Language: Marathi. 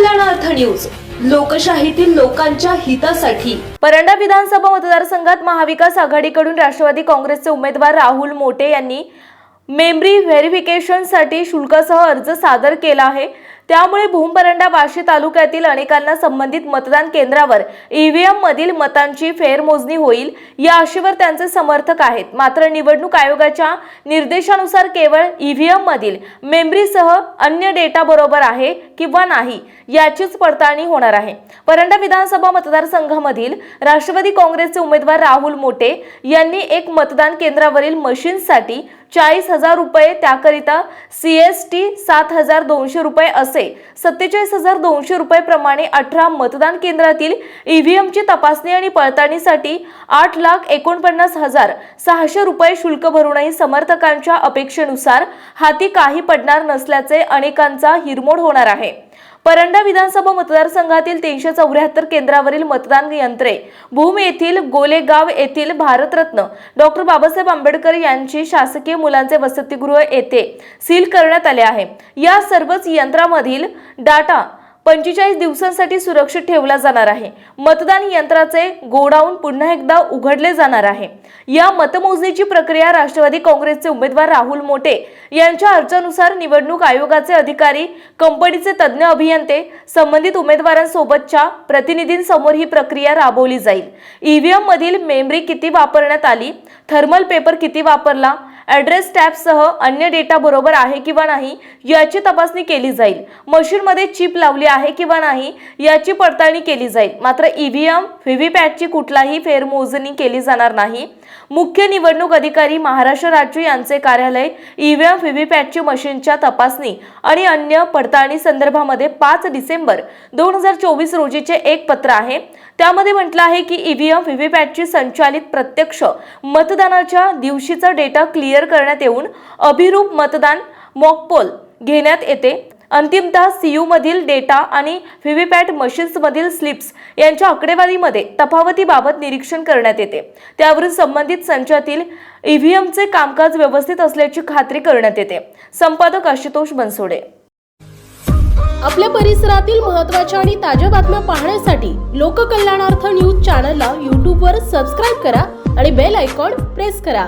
न्यूज. लोकशाहीतील लोकांच्या हितासाठी. परंडा विधानसभा मतदारसंघात महाविकास आघाडीकडून राष्ट्रवादी काँग्रेसचे उमेदवार राहुल मोटे यांनी मेमरी व्हेरिफिकेशनसाठी शुल्कासह अर्ज सादर केला आहे. त्यामुळे भूमपरंडा वाशी तालुक्यातील अनेकांना संबंधित मतदान केंद्रावर ईव्हीएम मधील मतांची फेरमोजणी होईल या आशेवर त्यांचे समर्थक आहेत. मात्र निवडणूक आयोगाच्या निर्देशानुसार केवळ ईव्हीएम मधील मेमरीसह अन्य डेटा बरोबर आहे किंवा नाही याचीच पडताळणी होणार आहे. परंडा विधानसभा मतदारसंघामधील राष्ट्रवादी काँग्रेसचे उमेदवार राहुल मोटे यांनी एक मतदान केंद्रावरील मशीनसाठी चाळीस हजार रुपये त्याकरिता सी एस टी सात हजार दोनशे रुपये असे सत्तेचाळीस हजार दोनशे रुपये प्रमाणे अठरा मतदान केंद्रातील ईव्हीएमची तपासणी आणि पडताळणीसाठी आठ लाख एकोणपन्नास हजार सहाशे रुपये शुल्क भरूनही समर्थकांच्या अपेक्षेनुसार हाती काही पडणार नसल्याचे अनेकांचा हिरमोड होणार आहे. परंडा विधानसभा मतदारसंघातील तीनशे चौऱ्याहत्तर केंद्रावरील मतदान यंत्रे भूम येथील गोलेगाव येथील भारतरत्न डॉक्टर बाबासाहेब आंबेडकर यांची शासकीय मुलांचे वसतिगृह येथे सील करण्यात आले आहे. या सर्वच यंत्रामधील डाटा पंचेचाळीस दिवसांसाठी सुरक्षित ठेवला जाणार आहे. मतदान यंत्राचे गोडाऊन पुन्हा एकदा उघडले जाणार आहे. या मतमोजणीची प्रक्रिया राष्ट्रवादी काँग्रेसचे उमेदवार राहुल मोटे यांच्या अर्जानुसार निवडणूक आयोगाचे अधिकारी कंपनीचे तज्ज्ञ अभियंते संबंधित उमेदवारांसोबतच्या प्रतिनिधींसमोर ही प्रक्रिया राबवली जाईल. ईव्हीएम मधील मेमरी किती वापरण्यात आली? थर्मल पेपर किती वापरला? ॲड्रेस टॅबसह अन्य डेटा बरोबर आहे किंवा नाही याची तपासणी केली जाईल. मशीनमध्ये चिप लावली आहे किंवा नाही याची पडताळणी केली जाईल. मात्र ईव्हीएम व्हीव्हीपॅटची कुठलाही फेरमोजणी केली जाणार नाही. मुख्य निवडणूक अधिकारी महाराष्ट्र राज्य यांचे कार्यालय ईव्हीएम व्हीव्हीपॅटची मशीनच्या तपासणी आणि अन्य पडताळणी संदर्भामध्ये पाच डिसेंबर दोन हजार चोवीस रोजीचे एक पत्र आहे. त्यामध्ये म्हटलं आहे की ईव्हीएम व्हीव्हीपॅटची संचालित प्रत्यक्ष मतदानाच्या दिवशीचा डेटा क्लिअर क्लिअर करण्यात येऊन अभिरूप मतदान मॉकपोल घेण्यात येते. अंतिमतः सीयू मधील डेटा आणि व्हीव्हीपॅट मशीन्समधील स्लिप्स यांच्या आकडेवारीमध्ये तफावतीबाबत निरीक्षण करण्यात येते. त्यावरून संबंधित संचातील ईव्हीएमचे कामकाज व्यवस्थित असल्याची खात्री करण्यात येते. संपादक आशुतोष बनसोडे. आपल्या परिसरातील महत्त्वाच्या आणि ताज्या बातम्या पाहण्यासाठी लोककल्याणार्थ न्यूज चॅनलला यूट्यूबवर सबस्क्राईब करा आणि बेल आयकॉन प्रेस करा.